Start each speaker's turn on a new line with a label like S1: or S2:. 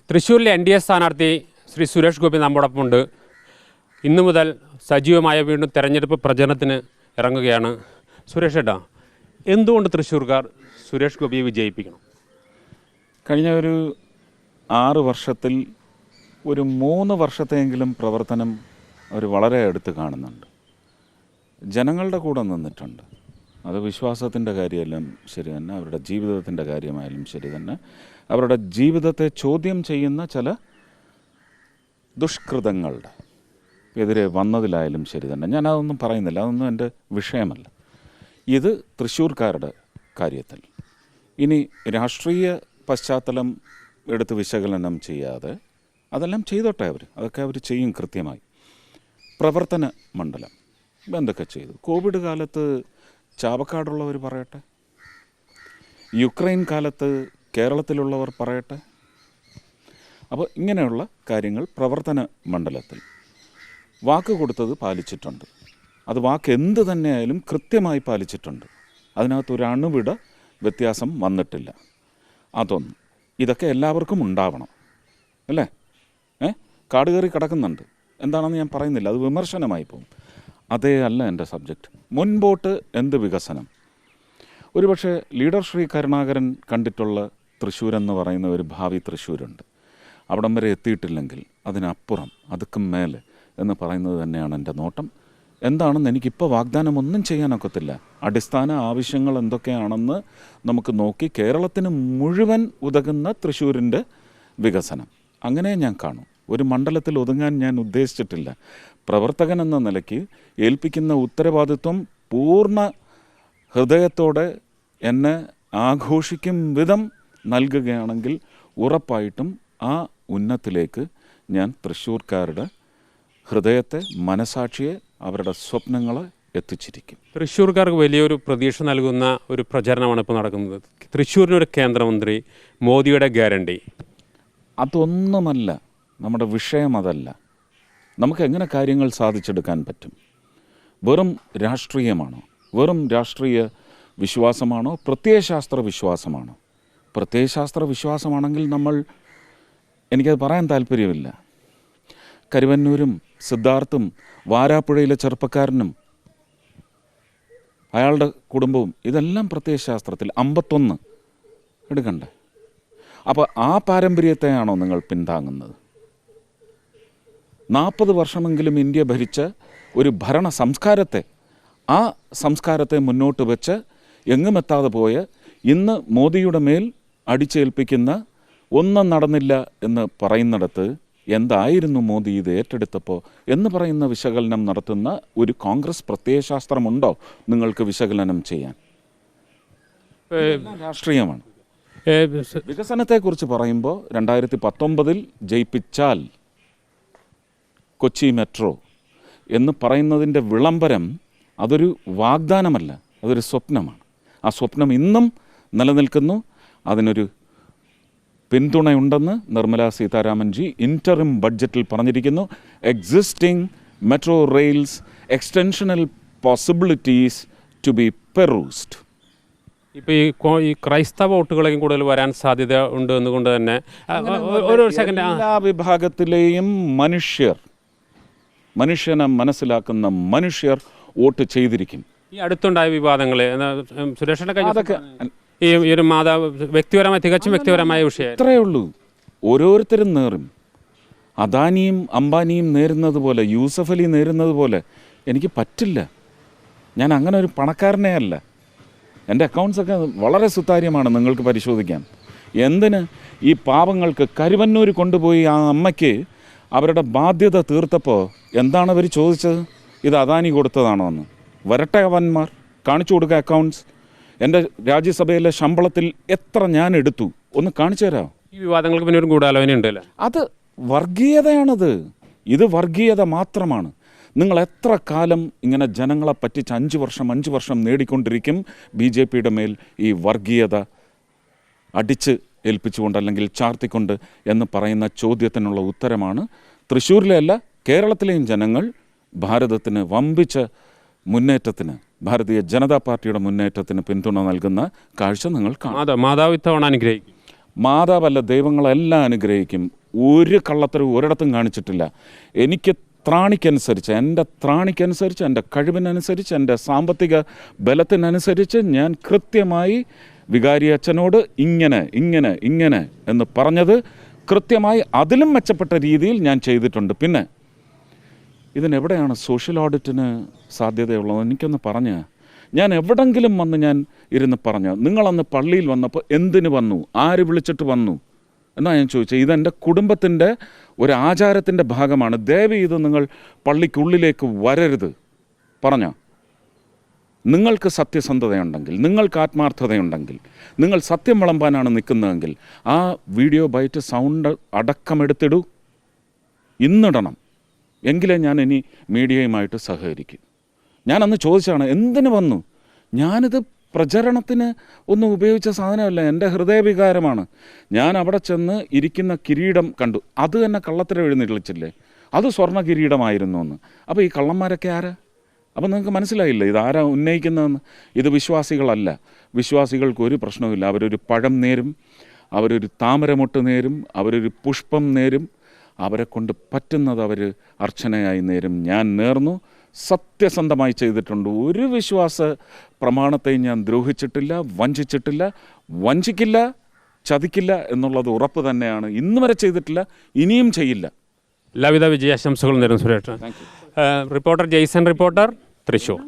S1: തൃശ്ശൂരിലെ N D A സ്ഥാനാർത്ഥി ശ്രീ സുരേഷ് ഗോപി നമ്മോടൊപ്പമുണ്ട്. ഇന്നു മുതൽ സജീവമായ വീണ്ടും തെരഞ്ഞെടുപ്പ് പ്രചരണത്തിന് ഇറങ്ങുകയാണ് സുരേഷ് ഏട്ടാ എന്തുകൊണ്ട് തൃശ്ശൂർക്കാർ സുരേഷ് ഗോപിയെ വിജയിപ്പിക്കണം?
S2: കഴിഞ്ഞ ഒരു ആറ് വർഷത്തിൽ ഒരു മൂന്ന് വർഷത്തെയെങ്കിലും പ്രവർത്തനം അവർ വളരെ അടുത്ത് കാണുന്നുണ്ട്. ജനങ്ങളുടെ കൂടെ നിന്നിട്ടുണ്ട്. അത് വിശ്വാസത്തിന്റെ കാര്യമെല്ലാം ശരി തന്നെ അവരുടെ ജീവിതത്തിന്റെ കാര്യമായാലും ശരി തന്നെ. അവരുടെ ജീവിതത്തെ ചോദ്യം ചെയ്യുന്ന ചില ദുഷ്കൃതങ്ങളുടെ എതിരെ വന്നതിലായാലും ശരി തന്നെ. ഞാൻ അതൊന്നും പറയുന്നില്ല അതൊന്നും എന്റെ വിഷയമല്ല. ഇത് തൃശ്ശൂർക്കാരുടെ കാര്യത്തിൽ. ഇനി രാഷ്ട്രീയ പശ്ചാത്തലം എടുത്ത് വിശകലനം ചെയ്യാതെ അതെല്ലാം ചെയ്തോട്ടെ അവർ അതൊക്കെ അവർ ചെയ്യും കൃത്യമായി. പ്രവർത്തന മണ്ഡലം. എന്തൊക്കെ ചെയ്തു? കോവിഡ് കാലത്ത് ചാവക്കാടുള്ളവർ പറയട്ടെ? യുക്രൈൻ കാലത്ത് കേരളത്തിലുള്ളവർ പറയട്ടെ? അപ്പോൾ ഇങ്ങനെയുള്ള കാര്യങ്ങൾ പ്രവർത്തന മണ്ഡലത്തിൽ വാക്ക് കൊടുത്തത് പാലിച്ചിട്ടുണ്ട്. അത് വാക്ക് എന്ത് തന്നെയായാലും കൃത്യമായി പാലിച്ചിട്ടുണ്ട്. അതിനകത്ത് ഒരു അണുവിട വ്യത്യാസം വന്നിട്ടില്ല. അതൊന്ന്. ഇതൊക്കെ എല്ലാവർക്കും ഉണ്ടാവണം. അല്ലേ? ഏ? കാട് കയറി കിടക്കുന്നുണ്ട്. എന്താണെന്ന് ഞാൻ പറയുന്നില്ല. അത് വിമർശനമായി പോകും. അതേ അല്ല എന്റെ സബ്ജക്റ്റ് മുൻപോട്ട് എന്ത് വികസനം? ഒരുപക്ഷെ ലീഡർ ശ്രീ കരുണാകരൻ കണ്ടിട്ടുള്ള തൃശ്ശൂർ എന്ന് പറയുന്ന ഒരു ഭാവി തൃശ്ശൂരുണ്ട്. അവിടം വരെ എത്തിയിട്ടില്ലെങ്കിൽ അതിനപ്പുറം അതുക്കും മേലെ എന്ന് പറയുന്നത് തന്നെയാണ് എന്റെ നോട്ടം. എന്താണെന്ന് എനിക്കിപ്പോൾ വാഗ്ദാനം ഒന്നും ചെയ്യാനൊക്കത്തില്ല. അടിസ്ഥാന ആവശ്യങ്ങൾ എന്തൊക്കെയാണെന്ന് നമുക്ക് നോക്കി കേരളത്തിന് മുഴുവൻ ഉതകുന്ന തൃശ്ശൂരിന്റെ വികസനം. അങ്ങനെ ഞാൻ കാണും. ഒരു മണ്ഡലത്തിൽ ഒതുങ്ങാൻ ഞാൻ ഉദ്ദേശിച്ചിട്ടില്ല. പ്രവർത്തകൻ എന്ന നിലയ്ക്ക് ഏൽപ്പിക്കുന്ന ഉത്തരവാദിത്വം പൂർണ ഹൃദയത്തോടെ എന്നെ ആഘോഷിക്കും വിധം നൽകുകയാണെങ്കിൽ ഉറപ്പായിട്ടും ആ ഉന്നത്തിലേക്ക് ഞാൻ തൃശ്ശൂർക്കാരുടെ ഹൃദയത്തെ മനസാക്ഷിയെ അവരുടെ സ്വപ്നങ്ങളെ എത്തിച്ചിരിക്കും.
S1: തൃശ്ശൂർക്കാർക്ക് വലിയൊരു പ്രതീക്ഷ നൽകുന്ന ഒരു പ്രചരണമാണ് ഇപ്പോൾ നടക്കുന്നത്. തൃശ്ശൂരിനൊരു കേന്ദ്രമന്ത്രി മോദിയുടെ ഗ്യാരണ്ടി.
S2: അതൊന്നുമല്ല. നമ്മുടെ വിഷയം അതല്ല. നമുക്ക് എങ്ങനെ കാര്യങ്ങൾ സാധിച്ചെടുക്കാൻ പറ്റും? വെറും രാഷ്ട്രീയമാണോ? വെറും രാഷ്ട്രീയ വിശ്വാസമാണോ? പ്രത്യയശാസ്ത്ര വിശ്വാസമാണോ? പ്രത്യയശാസ്ത്ര വിശ്വാസമാണെങ്കിൽ നമ്മൾ എനിക്കത് പറയാൻ താല്പര്യമില്ല. കരുവന്നൂരും സിദ്ധാർത്ഥും വാരാപ്പുഴയിലെ ചെറുപ്പക്കാരനും അയാളുടെ കുടുംബവും ഇതെല്ലാം പ്രത്യയശാസ്ത്രത്തിൽ അമ്പത്തൊന്ന് എടുക്കണ്ടേ? അപ്പോൾ ആ പാരമ്പര്യത്തെയാണോ നിങ്ങൾ പിന്താങ്ങുന്നത്? നാൽപ്പത് വർഷമെങ്കിലും ഇന്ത്യ ഭരിച്ച ഒരു ഭരണ സംസ്കാരത്തെ ആ സംസ്കാരത്തെ മുന്നോട്ട് വെച്ച് എങ്ങുമെത്താതെ പോയ ഇന്ന് മോദിയുടെ മേൽ അടിച്ചേൽപ്പിക്കുന്ന ഒന്നും നടന്നില്ല എന്ന് പറയുന്നിടത്ത് എന്തായിരുന്നു മോദി ഇത് ഏറ്റെടുത്തപ്പോൾ എന്ന് പറയുന്ന വിശകലനം നടത്തുന്ന ഒരു കോൺഗ്രസ് പ്രത്യയശാസ്ത്രമുണ്ടോ നിങ്ങൾക്ക് വിശകലനം ചെയ്യാൻ? രാഷ്ട്രീയമാണ്. വികസനത്തെക്കുറിച്ച് പറയുമ്പോൾ രണ്ടായിരത്തി പത്തൊമ്പതിൽ ജയിപ്പിച്ചാൽ കൊച്ചി മെട്രോ എന്ന് പറയുന്നതിന്റെ വിളംബരം അതൊരു വാഗ്ദാനമല്ല അതൊരു സ്വപ്നമാണ്. ആ സ്വപ്നം ഇന്നും നിലനിൽക്കുന്നു. അതിനൊരു പിന്തുണയുണ്ടെന്ന് നിർമ്മല സീതാരാമൻ ജി ഇന്ററിം ബഡ്ജറ്റിൽ പറഞ്ഞിരിക്കുന്നു. Existing metro rails extensional possibilities to be perused
S1: ഇപ്പോൾ ഈ കോ- ഈ ക്രൈസ്തവ വോട്ടുകളെയും കൂടുതൽ വരാൻ സാധ്യത ഉണ്ട് എന്നുകൊണ്ട് തന്നെ ഒരു സെക്കൻഡ്
S2: എല്ലാ വിഭാഗത്തിലെയും മനുഷ്യർ മനുഷ്യനെ മനസ്സിലാക്കുന്ന മനുഷ്യർ വോട്ട് ചെയ്തിരിക്കും.
S1: ഈ അടുത്തുണ്ടായ വിവാദങ്ങൾ സുരേഷനെ
S2: അതൊക്കെ
S1: ഈ ഒരു മാതാവ് വ്യക്തിപരമായ തികച്ചും വ്യക്തിപരമായ വിഷയം
S2: ഇത്രയേ ഉള്ളൂ. ഓരോരുത്തരും നേറും. അദാനിയും അംബാനിയും നേരുന്നത് പോലെ യൂസഫ് അലി നേരുന്നത് പോലെ എനിക്ക് പറ്റില്ല. ഞാൻ അങ്ങനെ ഒരു പണക്കാരനെ അല്ല. എന്റെ അക്കൗണ്ട്സൊക്കെ വളരെ സുതാര്യമാണ് നിങ്ങൾക്ക് പരിശോധിക്കാം എന്തിന്? ഈ പാവങ്ങൾക്ക് കരുവന്നൂർ കൊണ്ടുപോയി ആ അമ്മയ്ക്ക് അവരുടെ ബാധ്യത തീർത്തപ്പോൾ എന്താണ് അവർ ചോദിച്ചത്? ഇത് അദാനി കൊടുത്തതാണോ എന്ന് വരട്ടെ അവന്മാർ കാണിച്ചു കൊടുക്കുക അക്കൗണ്ട്സ് എന്റെ രാജ്യസഭയിലെ ശമ്പളത്തിൽ എത്ര ഞാൻ എടുത്തു? ഒന്ന് കാണിച്ചു തരാമോ
S1: ഈ വിവാദങ്ങൾക്ക് പിന്നെ ഒരു ഗൂഢാലോചന ഉണ്ടല്ലോ
S2: അത് വർഗീയതയാണത്. ഇത് വർഗീയത മാത്രമാണ്. നിങ്ങൾ എത്ര കാലം ഇങ്ങനെ ജനങ്ങളെ പറ്റിച്ച് അഞ്ച് വർഷം അഞ്ച് വർഷം നേടിക്കൊണ്ടിരിക്കും ബി ജെ പിയുടെ മേൽ ഈ വർഗീയത അടിച്ച് ഏൽപ്പിച്ചുകൊണ്ട് അല്ലെങ്കിൽ ചാർത്തിക്കൊണ്ട് എന്ന് പറയുന്ന ചോദ്യത്തിനുള്ള ഉത്തരമാണ്. തൃശ്ശൂരിലെ അല്ല കേരളത്തിലെയും ജനങ്ങൾ ഭാരതത്തിന് വമ്പിച്ച മുന്നേറ്റത്തിന് ഭാരതീയ ജനതാ പാർട്ടിയുടെ മുന്നേറ്റത്തിന് പിന്തുണ നൽകുന്ന കാഴ്ച നിങ്ങൾ കാണാം.
S1: മാതാവ് ഇത്തവണ അനുഗ്രഹിക്കും.
S2: മാതാവല്ല ദൈവങ്ങളെല്ലാം അനുഗ്രഹിക്കും. ഒരു കള്ളത്തരവും ഒരിടത്തും കാണിച്ചിട്ടില്ല. എനിക്ക് ത്രാണിക്കനുസരിച്ച് എന്റെ ത്രാണിക്കനുസരിച്ച് എന്റെ കഴിവിനനുസരിച്ച് എന്റെ സാമ്പത്തിക ബലത്തിനനുസരിച്ച് ഞാൻ കൃത്യമായി വികാരി അച്ഛനോട് ഇങ്ങനെ ഇങ്ങനെ ഇങ്ങനെ എന്ന് പറഞ്ഞത് കൃത്യമായി അതിലും മെച്ചപ്പെട്ട രീതിയിൽ ഞാൻ ചെയ്തിട്ടുണ്ട്. പിന്നെ ഇതിനെവിടെയാണ് സോഷ്യൽ ഓഡിറ്റിന് സാധ്യതയുള്ളത്? എനിക്കൊന്ന് പറഞ്ഞ്. ഞാൻ എവിടെങ്കിലും വന്ന് ഞാൻ ഇരുന്ന് പറഞ്ഞു. നിങ്ങളന്ന് പള്ളിയിൽ വന്നപ്പോൾ എന്തിനു വന്നു? ആര് വിളിച്ചിട്ട് വന്നു? എന്നാണ് ഞാൻ ചോദിച്ചത് ഇതെന്റെ കുടുംബത്തിന്റെ ഒരു ആചാരത്തിന്റെ ഭാഗമാണ്. ദയവ് ഇത് നിങ്ങൾ പള്ളിക്കുള്ളിലേക്ക് വരരുത്. പറഞ്ഞോ. നിങ്ങൾക്ക് സത്യസന്ധതയുണ്ടെങ്കിൽ നിങ്ങൾക്ക് ആത്മാർത്ഥതയുണ്ടെങ്കിൽ നിങ്ങൾ സത്യം വിളമ്പാനാണ് നിൽക്കുന്നതെങ്കിൽ ആ വീഡിയോ ബൈറ്റ് സൗണ്ട് അടക്കമെടുത്തിടൂ ഇന്നിടണം. എങ്കിലേ ഞാൻ ഇനി മീഡിയയുമായിട്ട് സഹകരിക്കും. ഞാനന്ന് ചോദിച്ചാണ് എന്തിനു വന്നു? ഞാനിത് പ്രചരണത്തിന് ഒന്നും ഉപയോഗിച്ച സാധനമല്ല എന്റെ ഹൃദയവികാരമാണ്. ഞാൻ അവിടെ ചെന്ന് ഇരിക്കുന്ന കിരീടം കണ്ടു. അത് തന്നെ കള്ളത്തരം എഴുന്നള്ളിച്ചില്ലേ? അത് സ്വർണ കിരീടമായിരുന്നു എന്ന്. അപ്പോൾ ഈ കള്ളന്മാരൊക്കെ ആരാ? അപ്പം നിങ്ങൾക്ക് മനസ്സിലായില്ല? ഇതാരാ ഉന്നയിക്കുന്നതെന്ന്? ഇത് വിശ്വാസികളല്ല. വിശ്വാസികൾക്ക് ഒരു പ്രശ്നവുമില്ല. അവരൊരു പഴം നേരും അവരൊരു താമരമൊട്ട് നേരും അവരൊരു പുഷ്പം നേരും. അവരെ കൊണ്ട് പറ്റുന്നത് അവർ അർച്ചനയായി നേരും. ഞാൻ നേർന്നു. സത്യസന്ധമായി ചെയ്തിട്ടുണ്ട്. ഒരു വിശ്വാസ പ്രമാണത്തെയും ഞാൻ ദ്രോഹിച്ചിട്ടില്ല വഞ്ചിച്ചിട്ടില്ല വഞ്ചിക്കില്ല ചതിക്കില്ല എന്നുള്ളത് ഉറപ്പ് തന്നെയാണ്. ഇന്നുവരെ ചെയ്തിട്ടില്ല ഇനിയും ചെയ്യില്ല.
S1: എല്ലാവിധ വിജയാശംസകളും നേരുന്നു സുരേഷ്
S2: താങ്ക് യു
S1: ഏഹ് റിപ്പോർട്ടർ ജെയ്സൺ റിപ്പോർട്ടർ തൃശ്ശൂർ